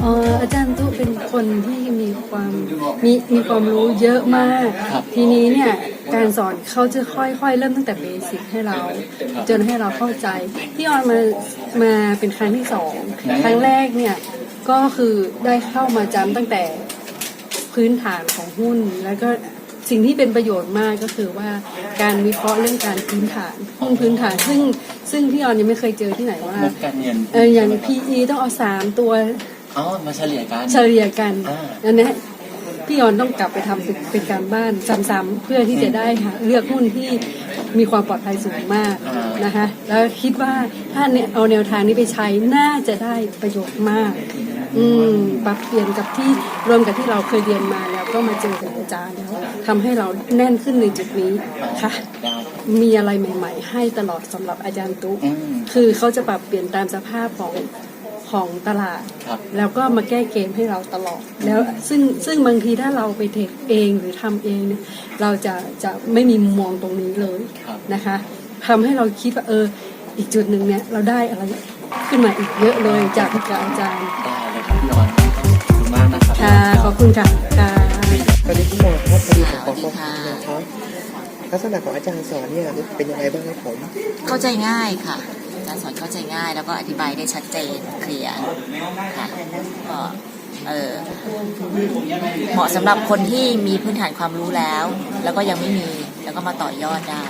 เอ่ออาจารย์ตุ๊เป็นคนที่มีความมีมีความรู้เยอะมาก ครับทีนี้เนี่ยการสอนเขาจะค่อยๆ เริ่มตั้งแต่เบสิกให้เรา ครับจนให้เราเข้าใจพี่ออนมามาเป็นครั้งที่สองครั้งแรกเนี่ยก็คือได้เข้ามาจำตั้งแต่พื้นฐานของหุ้น แล้วก็สิ่งที่เป็นประโยชน์มากก็คือว่าการวิเคราะห์เรื่องการพื้นฐานหุ้นพื้นฐาน ซึ่งซึ่งพี่ออนยังไม่เคยเจอที่ไหนว่า งบการเงินเอออย่าง PE ต้องเอาสามตัว อ๋อมาเฉลี่ยกัน เฉลี่ยกันอ่า อันนี้พี่ออนต้องกลับไปทำเป็นเป็นการบ้านซ้ำๆเพื่อที่จะได้หาเลือกหุ้นที่มีความปลอดภัยสูงมากนะคะ แล้วคิดว่าถ้าเนี่ยเอาแนวทางนี้ไปใช้น่าจะได้ประโยชน์มาก อืมปรับเปลี่ยนกับที่รวมกับที่เราเคยเรียนมาแล้วก็มาเจอกับอาจารย์แล้วทำให้เราแน่นขึ้นในจุดนี้ค่ะ ได้มีอะไรใหม่ ๆ ให้ตลอดสำหรับอาจารย์ตุ๊ก อืม คือเขาจะปรับเปลี่ยนตามสภาพของ ของตลาดครับแล้วก็มาแก้เกมให้เราตลอด แล้วซึ่งซึ่งบางทีถ้าเราไปเทคเองหรือทำเองเนี่ยเราจะจะไม่มีมุมมองตรงนี้เลยครับนะคะทำให้เราคิดว่าเอออีกจุดหนึ่งเนี่ยเราได้อะไรขึ้นมาอีกเยอะเลยจากกับอาจารย์ได้เลยครับพี่ออนขอบคุณมากนะครับค่ะขอบคุณค่ะค่ะสวัสดีคุณหมอครับสวัสดีผมขอสวัสดีขอบค่ะคุณนะครับลักษณะของอาจารย์สอนเนี่ยเป็นยังไงบ้างครับผมเข้าใจง่ายค่ะ อาจารย์สอนเข้าใจง่าย แล้วก็อธิบายได้ชัดเจนเคลียร์ค่ะก็เออเหมาะสำหรับคนที่มีพื้นฐานความรู้แล้ว แล้วก็ยังไม่มีแล้วก็มาต่อยอดได้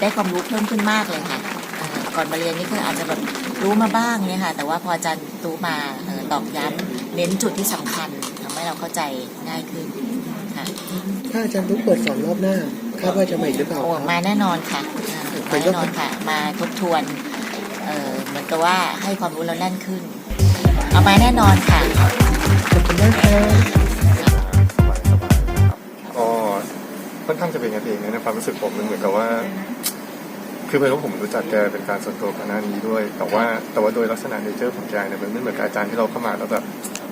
ได้ความรู้เพิ่มขึ้นมากเลยค่ะเอ่อก่อนมาเรียนนี่คืออาจจะแบบรู้มาบ้างเนี่ยค่ะ แต่ว่าพออาจารย์ตู้มาเอ่อตอกย้ำเน้นจุดที่สำคัญทำให้เราเข้าใจง่ายขึ้นค่ะถ้าอาจารย์ทุกเปิดสอนรอบหน้าคาดว่าจะมาอีกหรือเปล่าโอ้ครับมาแน่นอนค่ะอ่ามา แน่นอนค่ะ มาทบทวนเออเหมือนกับว่าให้ความรู้เราแน่นขึ้น เอามาแน่นอนค่ะขอบคุณมากค่ะก็ค่อนข้างจะเป็นกันเองนะความรู้สึกผมมันเหมือนกับว่า คือเพื่อนว่าผมรู้จักแกเป็นการส่วนตัวก่อนหน้านี้ด้วย แต่ว่าแต่ว่าโดยลักษณะเนเจอร์ของแกเนี่ยมันไม่เหมือนกับอาจารย์ที่เราเข้ามาแล้วแบบ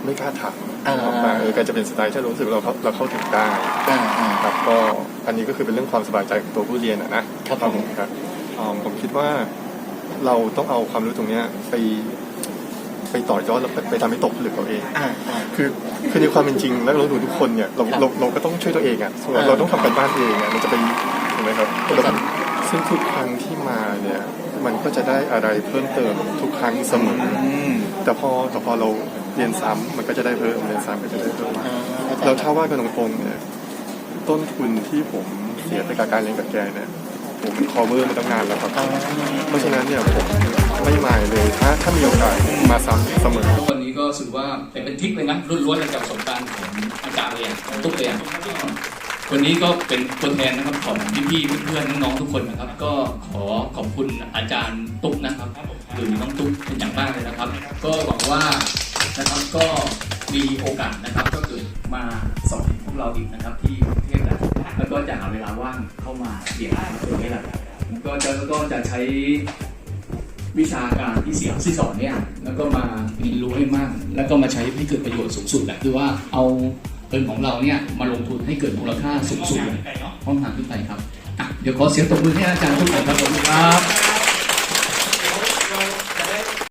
ไม่กล้าถามอ่า ออกมาเออแกจะเป็นสไตล์ที่เรารู้สึกเราเข้าเราเข้าถึงได้อ่าอ่า ครับก็อันนี้ก็คือเป็นเรื่องความสบายใจของตัวผู้เรียนอะนะครับผม ครับอืมผมคิดว่าเราต้องเอาความรู้ตรงเนี้ยไปไปต่อยอดแล้วไปไปทำให้ตกผลึกเราเอง อ่าอ่า คือคือในความเป็นจริงแล้วเราดูทุกคนเนี่ยเราครับเราเราก็ต้องช่วยตัวเองอะส่วนอ่าเราต้องทำกันบ้านเองอะมันจะไปถูกไหมครับครับ แล้วซึ่งทุกครั้งที่มาเนี่ยมันก็จะได้อะไรเพิ่มเติมทุกครั้งเสมอ อืม แต่พอแต่พอเรา เรียนซ้ำมันก็จะได้เพิ่มเรียนซ้ำก็จะได้เพิ่มอ่าเข้าใจเราถ้าว่ากันตรงๆเนี่ยต้นทุนที่ผมเสียไปกับการเรียนกับแกเนี่ยผมคอเวอร์มาตั้งนานแล้วครับอ่าเพราะฉะนั้นเนี่ยผมไม่มายเลยถ้าถ้ามีโอกาสมาซ้ำเสมอวันนี้ก็รู้สึกว่าเป็นเป็นทริคเลยนะล้วนๆเลยจากประสบการณ์ของอาจารย์เรียนทุกเรียนวันนี้ก็เป็นตัวแทนนะครับของพี่ๆเพื่อนๆน้องๆทุกคนนะครับ ก็ขอขอบคุณอาจารย์ตุ๊กนะครับหรือน้องตุ๊กเป็นอย่างมากเลยนะครับ ก็หวังว่า นะครับก็มีโอกาสนะครับก็คือมาสอนพวกเราอีกนะครับที่กรุงเทพนะแล้วก็จะหาเวลาว่างเข้ามาเรียนตรงนี้แหละแล้วก็จะแล้วก็จะใช้วิชาการที่เสียงที่สอนเนี่ยแล้วก็มาเรียนรู้ให้มาก แล้วก็มาใช้ให้เกิดประโยชน์สูงสุดแหละคือว่าเอาเงินของเราเนี่ยมาลงทุนให้เกิดมูลค่าสูงสุดเลยห้องทางขึ้นไปครับอะเดี๋ยวขอเสียงตบมือให้อาจารย์ทุกคนครับขอบคุณครับ